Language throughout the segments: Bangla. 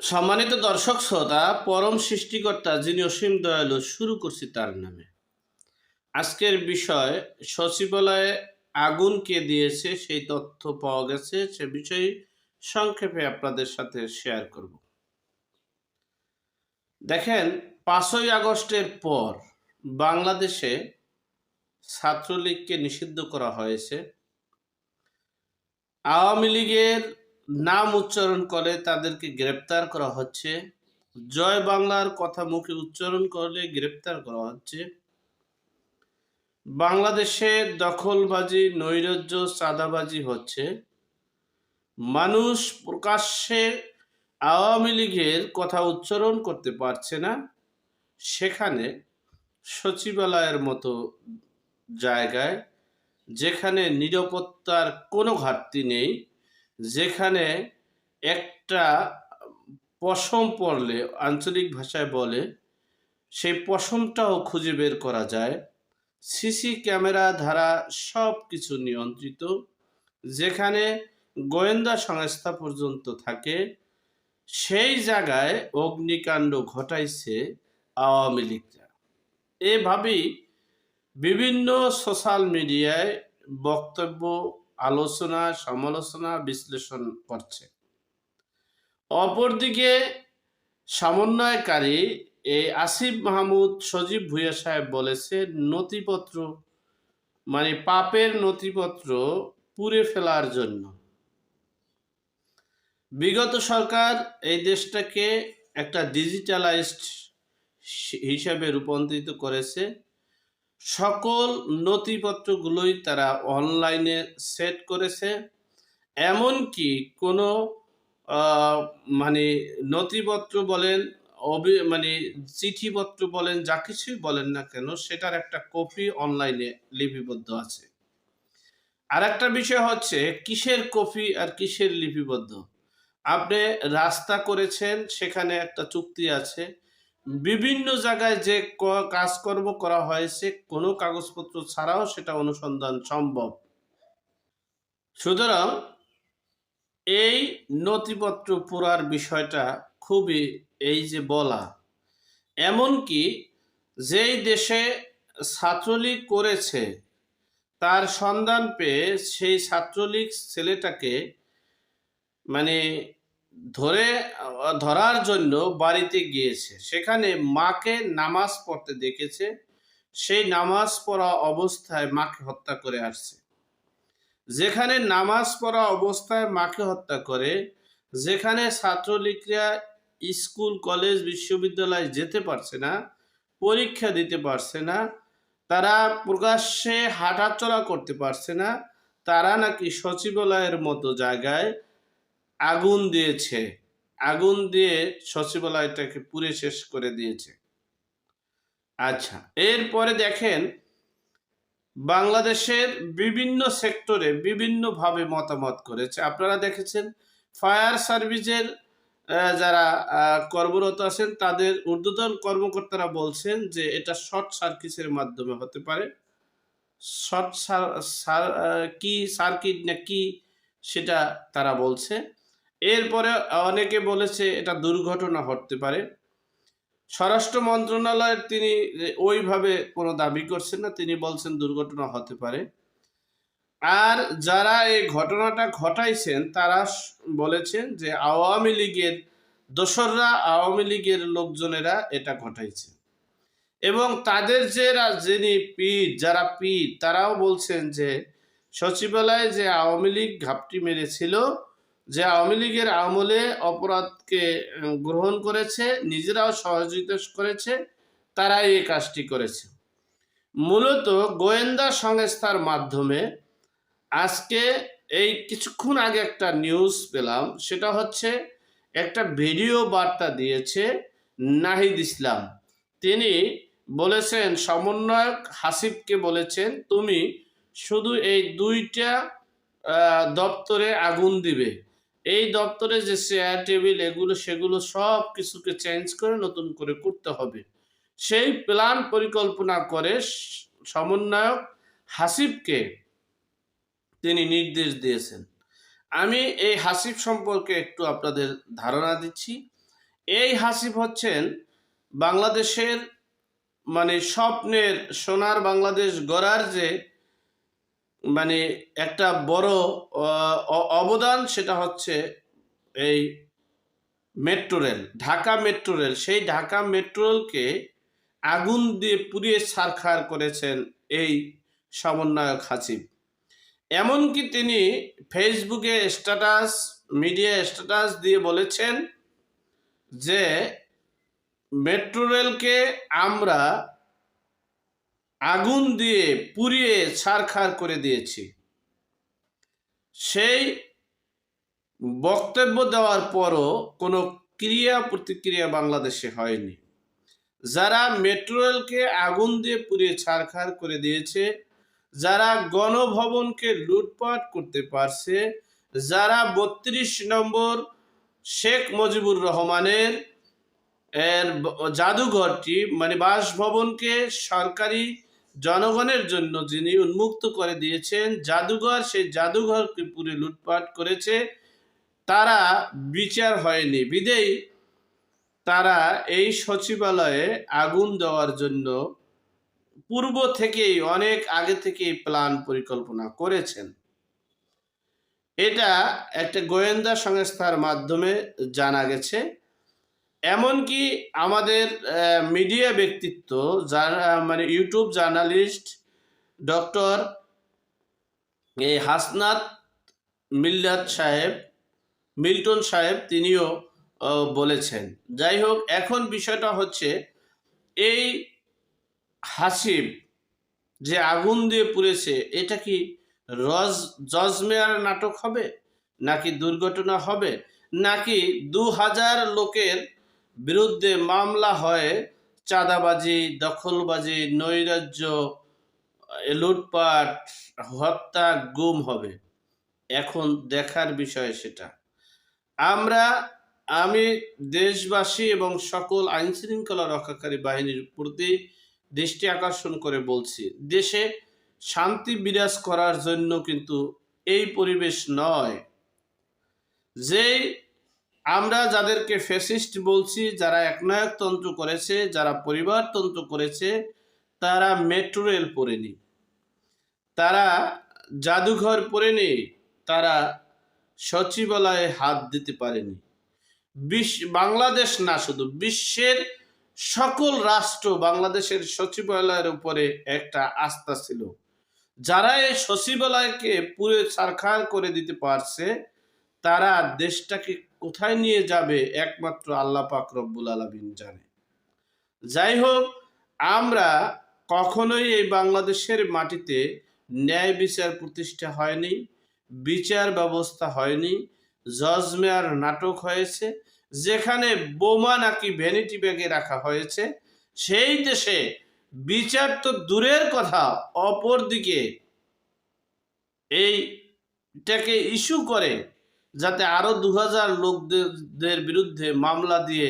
সম্মানিত দর্শক শ্রোতা, পরম সৃষ্টিকর্তা যিনি অসীম দয়ালু, শুরু করছি তার নামে। আজকের বিষয়, সচিবালয়ে আগুন কে দিয়েছে, সেই তথ্য পাওয়া গেছে, সে বিষয়ে সংক্ষেপে আপনাদের সাথে শেয়ার করব। দেখেন, পাঁচই আগস্টের পর বাংলাদেশে ছাত্রলীগকে নিষিদ্ধ করা হয়েছে। আওয়ামী লীগের নাম উচ্চারণ করে তাদেরকে গ্রেপ্তার করা হচ্ছে। জয় বাংলার কথা মুখে উচ্চারণ করলে গ্রেপ্তার করা হচ্ছে। বাংলাদেশে দখলবাজি, নৈরাজ্য, চাঁদাবাজি হচ্ছে। মানুষ প্রকাশ্যে আওয়ামী লীগের কথা উচ্চারণ করতে পারছে না। সেখানে সচিবালয়ের মতো জায়গায়, যেখানে নিরাপত্তার কোনো ঘাটতি নেই। যেখানে একটা পশম পড়লে, আঞ্চলিক ভাষায় বলে, সেই পশমটাও খুঁজে বের করা যায়। সিসি ক্যামেরা ধারা সব কিছু নিয়ন্ত্রিত, যেখানে গোয়েন্দা সংস্থা পর্যন্ত থাকে। সেই জায়গায় অগ্নিকাণ্ড ঘটাইছে আওয়ামী লীগরা। এভাবেই বিভিন্ন সোশ্যাল মিডিয়ায় বক্তব্য আলোচনা, সমালোচনা, বিশ্লেষণ করছে। অপরদিকে সমন্বয়কারী এই আসিফ মাহমুদ সজীব ভুইয়া সাহেব বলেছে, নথিপত্র মানে পাপের নথিপত্র পুড়ে ফেলার জন্য। বিগত সরকার এই দেশটাকে একটা ডিজিটালাইজড হিসাবে রূপান্তরিত করেছে। সকল নথিপত্রগুলোই তারা অনলাইনে সেট করেছে। এমনকি কোনো মানে নথিপত্র বলেন, অবি মানে চিঠিপত্র বলেন, যা কিছুই বলেন না কেন, সেটার একটা কপি অনলাইনে লিপিবদ্ধ আছে। আর একটা বিষয় হচ্ছে, কিসের কপি আর কিসের লিপিবদ্ধ? আপনি রাস্তা করেছেন, সেখানে একটা চুক্তি আছে বিভিন্ন জায়গায় যে কাজকর্ম করা হয়েছে কোনো কাগজপত্র ছাড়াও সেটা অনুসন্ধান সম্ভব। সুতরাং এই নথিপত্র পুরার বিষয়টা খুবই এই যে বলা। এমনকি যেই দেশে ছাত্রলীগ করেছে, তার সন্ধান পেয়ে সেই ছাত্রলীগ ছেলেটাকে মানে ধরে ধরার জন্য বাড়িতে গিয়েছে। সেখানে মাকে নামাজ পড়তে দেখেছে। সেই নামাজ পড়া অবস্থায় মাকে হত্যা করে আসছে। যেখানে নামাজ পড়া অবস্থায় মাকে হত্যা করে, যেখানে ছাত্রলীগরা স্কুল, কলেজ, বিশ্ববিদ্যালয় যেতে পারছে না, পরীক্ষা দিতে পারছে না, তারা প্রকাশ্যে হাঁটাচলা করতে পারছে না, তারা নাকি সচিবালয়ের মতো জায়গায় আগুন দিয়েছে। আগুন দিয়ে সচিবালয়টাকে পুড়ে শেষ করে দিয়েছে। আচ্ছা এরপরে দেখেন, বাংলাদেশের বিভিন্ন সেক্টরে বিভিন্নভাবে মতামত করেছে। আপনারা দেখেছেন, ফায়ার সার্ভিসের যারা কর্মরত আছেন, তাদের ঊর্ধ্বতন কর্মকর্তারা বলছেন যে এটা শর্ট সার্কিটের মাধ্যমে হতে পারে। শর্ট সার কি সার্কিট না কি সেটা তারা বলছে। এরপরে অনেকে বলেছে এটা দুর্ঘটনা হতে পারে। স্বরাষ্ট্র মন্ত্রণালয়ের তিনি ওইভাবে কোনো দাবি করছেন না, তিনি বলছেন দুর্ঘটনা হতে পারে। আর যারা এই ঘটনাটা ঘটাইছেন, তারা বলেছেন যে আওয়ামী লীগের দোসররা, আওয়ামী লীগের লোকজনেরা এটা ঘটাইছে। এবং তাদের যে যিনি পীর, যারা পীর, তারাও বলছেন যে সচিবালয়ে যে আওয়ামী লীগ ঘাপটি মেরেছিল যে আওয়ামী লীগের আমলে অপরাধকে গ্রহণ করেছে, নিজেরাও সহযোগিতা করেছে, তারাই এই কাজটি করেছে। মূলত গোয়েন্দা সংস্থার মাধ্যমে আজকে এই কিছুক্ষণ আগে একটা নিউজ পেলাম, সেটা হচ্ছে একটা ভিডিও বার্তা দিয়েছে নাহিদ ইসলাম। তিনি বলেছেন, সমন্বয়ক হাসিবকে বলেছেন, তুমি শুধু এই দুইটা দপ্তরে আগুন দিবে। এই দপ্তরে যে চেয়ার টেবিল এগুলো, সেগুলো সব কিছুকে চেঞ্জ করে নতুন করে করতে হবে। সেই প্ল্যান পরিকল্পনা করে সমন্বয়ক হাসিবকে তিনি নির্দেশ দিয়েছেন। আমি এই হাসিব সম্পর্কে একটু আপনাদের ধারণা দিচ্ছি। এই হাসিব হচ্ছেন বাংলাদেশের মানে স্বপ্নের সোনার বাংলাদেশ গড়ার যে মানে একটা বড় অবদান সেটা হচ্ছে এই metro rail, Dhaka metro rail. সেই ঢাকা মেট্রো রেলকে আগুন দিয়ে পুড়িয়ে ছারখার করেছেন এই সমন্বয়ক হাসিব। এমনকি তিনি ফেসবুকে স্ট্যাটাস মিডিয়া স্ট্যাটাস দিয়ে বলেছেন যে, মেট্রো রেলকে আমরা আগুন দিয়ে পুড়িয়ে ছারখার করে দিয়েছি। সেই বক্তব্য দেওয়ার পরও কোনো ক্রিয়া প্রতিক্রিয়া বাংলাদেশে হয়নি। যারা মেট্রো রেলকে আগুন দিয়ে পুড়িয়ে ছারখার করে দিয়েছে, যারা গণভবনকে লুটপাট করতে পারছে, যারা বত্রিশ নম্বর শেখ মুজিবুর রহমানের এর জাদুঘরটি মানে বাসভবনকে সরকারি জনগণের জন্য যিনি উন্মুক্ত করে দিয়েছেন, জাদুঘর, সেই জাদুঘরকে পুরে লুটপাট করেছে। তারা বিচার হয়নি। বিদেই তারা এই সচিবালয়ে আগুন দেওয়ার জন্য পূর্ব থেকেই, অনেক আগে থেকেই প্ল্যান পরিকল্পনা করেছেন। এটা একটা গোয়েন্দা সংস্থার মাধ্যমে জানা গেছে। এমনকি আমাদের মিডিয়া ব্যক্তিত্ব যারা মানে ইউটিউব জার্নালিস্ট ডক্টর এই হাসনাত মিল্লাত সাহেব, মিল্টন সাহেব তিনিও বলেছেন। যাই হোক, এখন বিষয়টা হচ্ছে এই হাসিব যে আগুন দিয়ে পুড়েছে, এটা কি রজ জজমেয়ার নাটক হবে? নাকি দুর্ঘটনা হবে? নাকি দু হাজার লোকের বিরুদ্ধে মামলা হয়, চাঁদাবাজি, দখলবাজি, নৈরাজ্য লুটপাট, হত্যা, গুম হবে। এখন দেখার বিষয় সেটা। আমরা, আমি দেশবাসী এবং সকল আইন শৃঙ্খলা রক্ষাকারী বাহিনীর প্রতি দৃষ্টি আকর্ষণ করে বলছি, দেশে শান্তি বিরাজ করার জন্য কিন্তু এই পরিবেশ নয়। যে আমরা যাদেরকে ফ্যাসিস্ট বলছি, যারা একনায়কতন্ত্র করেছে, যারা পরিবারতন্ত্র করেছে, তারা মেট্রো রেল পড়েনি। তারা জাদুঘর পড়েনি, তারা সচিবালয়ে হাত দিতে পারেনি। বিশ্ব বাংলাদেশ না শুধু, বিশ্বের সকল রাষ্ট্র বাংলাদেশের সচিবালয়ের উপরে একটা আস্থা ছিল। যারা এই সচিবালয়কে পুরে সারখার করে দিতে পারছে তারা দেশটাকে কোথায় নিয়ে যাবে একমাত্র আল্লাহ পাক রব্বুল আলমিন জানে। যাই হোক আমরা কখনোই এই বাংলাদেশের মাটিতে ন্যায় বিচার প্রতিষ্ঠা হয়নি, বিচার ব্যবস্থা হয়নি জজমেয়ার নাটক হয়েছে, যেখানে বোমা নাকি ভ্যানিটি ব্যাগে রাখা হয়েছে, সেই দেশে বিচার তো দূরের কথা, অপরদিকে এইটাকে ইস্যু করে যাতে আরও দু হাজার লোকদের বিরুদ্ধে মামলা দিয়ে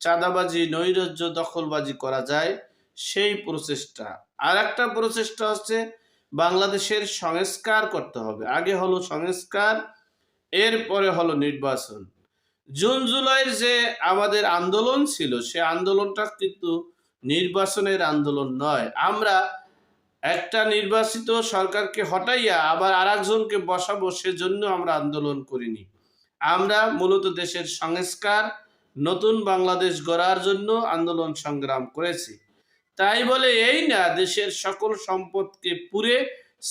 চাঁদাবাজি, নৈরাজ্য দখলবাজি করা যায়, সেই প্রচেষ্টা। আর একটা প্রচেষ্টা হচ্ছে বাংলাদেশের সংস্কার করতে হবে। আগে হলো সংস্কার, এরপরে হলো নির্বাচন। জুন জুলাইয়ের যে আমাদের আন্দোলন ছিল, সে আন্দোলনটা কিন্তু নির্বাচনের আন্দোলন নয়। আমরা একটা নির্বাচিত সরকারকে হটাইয়া আবার আর একজনকে বসাবো, সেজন্য আমরা আন্দোলন করিনি। আমরা মূলত দেশের সংস্কার, নতুন বাংলাদেশ গড়ার জন্য আন্দোলন সংগ্রাম করেছি। তাই বলে এই না, দেশের সকল সম্পদকে পুরে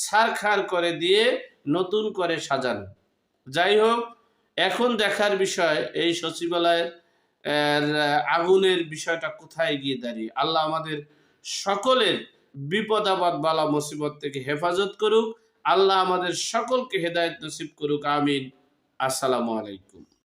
সারখার করে দিয়ে নতুন করে সাজান। যাই হোক, এখন দেখার বিষয় এই সচিবালয়ের আগুনের বিষয়টা কোথায় গিয়ে দাঁড়িয়ে। আল্লাহ আমাদের সকলের বিপদ, আপদ, বালা, মুসিবত থেকে হেফাজত করুক। আল্লাহ আমাদের সকলকে হেদায়ত নসিব করুক। আমিন। আসসালামু আলাইকুম।